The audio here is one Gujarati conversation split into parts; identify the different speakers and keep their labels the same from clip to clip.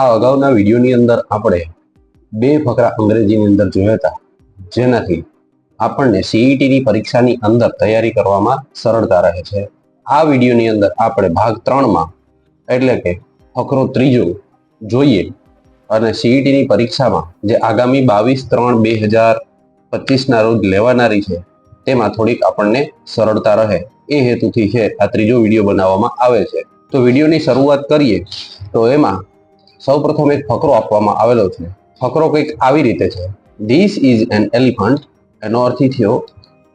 Speaker 1: આ અગાઉના વિડીયોની અંદર આપણે બે ફકરા અંગ્રેજીની અંદર જોયા હતા. જેનાથી આપણને સીઈટીની પરીક્ષાની અંદર તૈયારી કરવામાં સરળતા રહે છે. આ વિડીયોની અંદર આપણે ભાગ ત્રણમાં એટલે કે ફકરો ત્રીજો જોઈએ અને સીઈટીની પરીક્ષામાં જે આગામી બાવીસ ત્રણ બે હજાર પચીસના રોજ લેવાનારી છે, તેમાં થોડીક આપણને સરળતા રહે. એ હેતુથી છે આ ત્રીજો વીડિયો બનાવવામાં આવે છે. તો વિડીયોની શરૂઆત કરીએ તો એમાં સૌપ્રથમ એક ફકરો આપવામાં આવેલો છે. ફકરો કંઈક આવી રીતે છે. ધીસ ઇઝ એન એલિફન્ટ એનો અર્થ થયો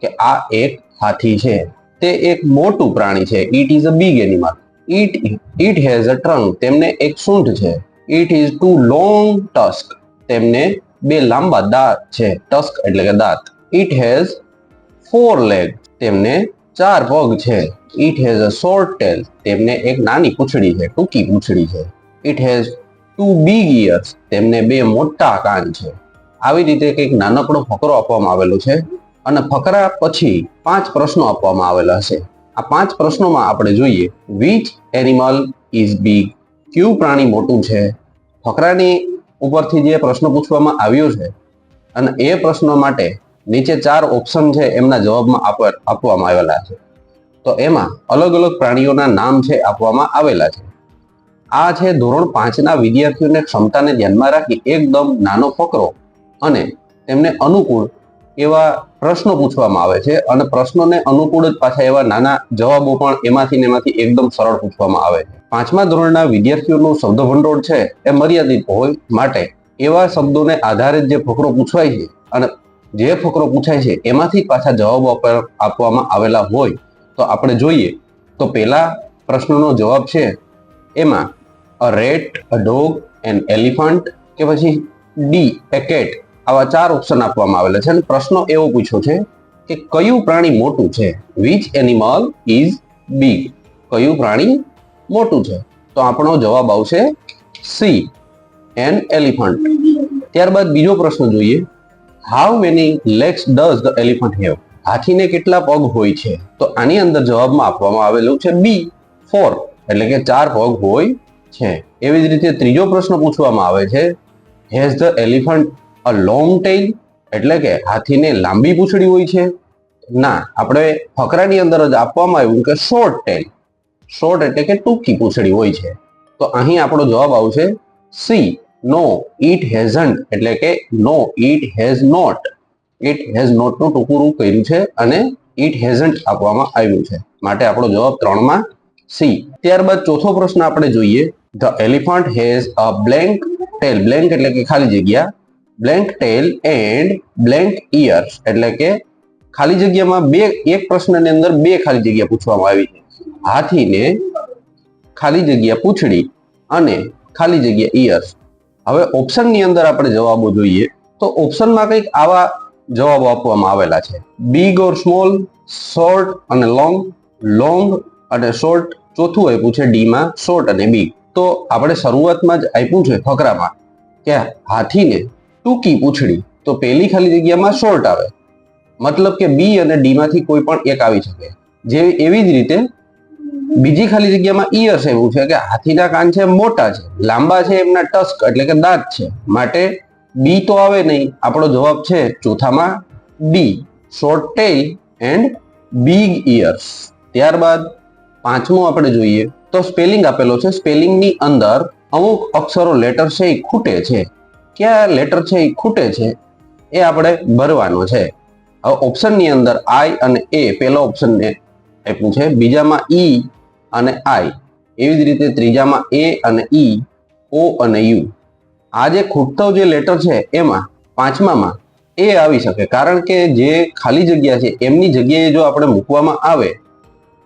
Speaker 1: કે આ એક હાથી છે. તે એક મોટું પ્રાણી છે. It is a big animal it it has a trunk તેમને એક સૂંઢ છે. It is two long tusk તેમને બે લાંબા દાંત છે. ટસ્ક એટલે કે દાંત. ઇટ હેઝ ફોર લેગ તેમને ચાર પગ છે. It has a short tail તેમને એક નાની પૂંછડી છે. ટૂંકી પૂંછડી છે. It has two big ears તેમને બે મોટા કાન છે. આવી રીતે કંઈક નાનકડો ફકરો આપવામાં આવેલો છે અને ફકરા પછી પાંચ પ્રશ્નો આપવામાં આવેલા છે આ પાંચ પ્રશ્નોમાં આપણે જોઈએ વિચ એનિમલ ઇઝ બિગ કયું પ્રાણી મોટું છે? ફકરાની ઉપરથી જે પ્રશ્ન પૂછવામાં આવ્યો છે અને એ પ્રશ્નો માટે નીચે ચાર ઓપ્શન છે એમના જવાબમાં આપ- આપવામાં આવેલા છે. તો એમાં અલગ અલગ પ્રાણીઓના નામ છે આપવામાં આવેલા છે. આ છે ધોરણ પાંચના વિદ્યાર્થીઓને ક્ષમતાને ધ્યાનમાં રાખી એકદમ નાનો ફકરો અને તેમને અનુકૂળ એવા પ્રશ્નો પૂછવામાં આવે છે અને પ્રશ્નોને અનુકૂળ જ પાછા એવા નાના જવાબો પણ એમાંથી ને એમાંથી એકદમ સરળ પૂછવામાં આવે છે. પાંચમા ધોરણના વિદ્યાર્થીઓનું શબ્દ ભંડોળ છે એ મર્યાદિત હોય માટે એવા શબ્દોને આધારે જે ફકરો પૂછવાય છે અને જે ફકરો પૂછાય છે એમાંથી પાછા જવાબો આપ- આપવામાં આવેલા હોય તો આપણે જોઈએ તો પહેલા પ્રશ્નનો જવાબ છે એમાં a rat a dog an elephant કે પછી ડી એ કેટ આવા ચાર ઓપ્શન આપવામાં આવેલા છે. અને પ્રશ્નો એવો પૂછ્યો છે કે કયું પ્રાણી મોટું છે? વિચ એનિમલ ઇઝ બિગ કયું પ્રાણી મોટું છે? તો આપણો જવાબ આવશે સી એન એલિફન્ટ ત્યારબાદ બીજો પ્રશ્ન જોઈએ. How many legs does the elephant have હાથીને કેટલા પગ હોય છે? તો આની અંદર જવાબમાં આપવામાં આવેલું છે બી ફોર એટલે કે ચાર પગ હોય છે. એવી જ રીતે ત્રીજો પ્રશ્ન પૂછવામાં આવે છે. Has the elephant a long tail એટલે કે હાથીને લાંબી પૂંછડી હોય છે? ના, આપણે ફકરાની અંદર જ આપવામાં આવ્યું કે શોર્ટ ટેલ શોર્ટ એટલે કે ટૂંકી પૂંછડી હોય છે. તો અહીં આપણો જવાબ આવશે સી. નો ઇટ હેઝન્ટ એટલે કે no it has not it has નોટનું ટૂંકું રૂપ કર્યું છે અને ઇટ હેઝન્ટ આપવામાં આવ્યું છે. માટે આપણો જવાબ ત્રણમાં સી. ત્યારબાદ ચોથો પ્રશ્ન આપણે જોઈએ. The elephant has a blank tail blank એટલે કે ખાલી જગ્યા. Blank tail and blank ears એટલે કે ખાલી જગ્યામાં બે, એક પ્રશ્નની અંદર બે ખાલી જગ્યા પૂછવામાં આવી છે. હાથીને ખાલી જગ્યા પૂંછડી અને ખાલી જગ્યા ઇયર્સ હવે ઓપ્શનની અંદર આપણે જવાબો જોઈએ. તો ઓપ્શનમાં કંઈક આવા જવાબો આપવામાં આવેલા છે. બિગ ઓર સ્મોલ શોર્ટ અને લોંગ લોંગ અને શોર્ટ ચોથું હોય, પૂછે ડીમાં શોર્ટ અને બિગ તો આપણે શરૂઆતમાં જ આપ્યું છે ફકરામાં કે હાથીને ટૂંકી પૂંછડી તો પહેલી ખાલી જગ્યામાં શોર્ટ આવે. મતલબ કે બી અને ડી માંથી કોઈ પણ એક આવી શકે. જે એવી જ રીતે બીજી ખાલી જગ્યામાં ઈયર્સ એવું છે કે હાથીના કાન છે મોટા છે, લાંબા છે, એમના ટસ્ક એટલે કે દાંત છે. માટે બી તો આવે નહીં. આપણો જવાબ છે ચોથામાં D. Short tail and big ears ત્યારબાદ પાંચમું આપણે જોઈએ. તો સ્પેલિંગ આપેલો છે. સ્પેલિંગની અંદર અમુક અક્ષરો લેટર છે એ ખૂટે છે. કયા લેટર છે એ ખૂટે છે? એ આપણે ભરવાનો છે. હવે ઓપ્શનની અંદર આઈ અને એ પહેલો ઓપ્શનને આપ્યું છે. બીજામાં ઈ અને આઈ એવી જ રીતે ત્રીજામાં એ અને ઈ ઓ અને યુ આ જે ખૂટતો જે લેટર છે એમાં, પાંચમામાં એ આવી શકે. કારણ કે જે ખાલી જગ્યા છે, એમની જગ્યાએ જો આપણે મૂકવામાં આવે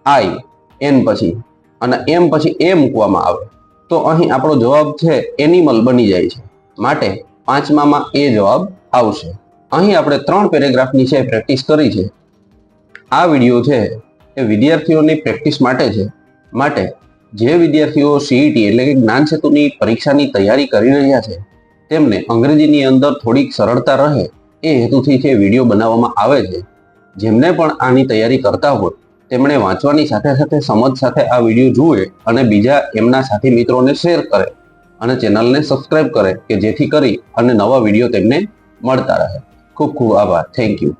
Speaker 1: આઈ એન પછી અને એમ પછી એ મૂકવામાં આવે. તો અહીં આપણો જવાબ છે એનિમલ બની જાય છે. માટે પાંચમામાં એ જવાબ આવશે. અહીં આપણે ત્રણ પેરેગ્રાફની છે પ્રેક્ટિસ કરી છે. આ વીડિયો છે એ વિદ્યાર્થીઓની પ્રેક્ટિસ માટે છે. માટે જે વિદ્યાર્થીઓ સીઈટી એટલે કે જ્ઞાન સેતુની પરીક્ષાની તૈયારી કરી રહ્યા છે, તેમને અંગ્રેજીની અંદર થોડીક સરળતા રહે એ હેતુથી છે વીડિયો બનાવવામાં આવે છે. જેમને પણ આની તૈયારી કરતા હોય તેમણે વાંચવાની સાથે સાથે સમજ સાથે આ વીડિયો જુએ અને બીજા એમના સાથી મિત્રોને શેર કરે અને ચેનલને સબસ્ક્રાઇબ કરે કે જેથી કરી અને નવા વીડિયો તેમને મળતા રહે. ખૂબ ખૂબ આભાર. Thank you.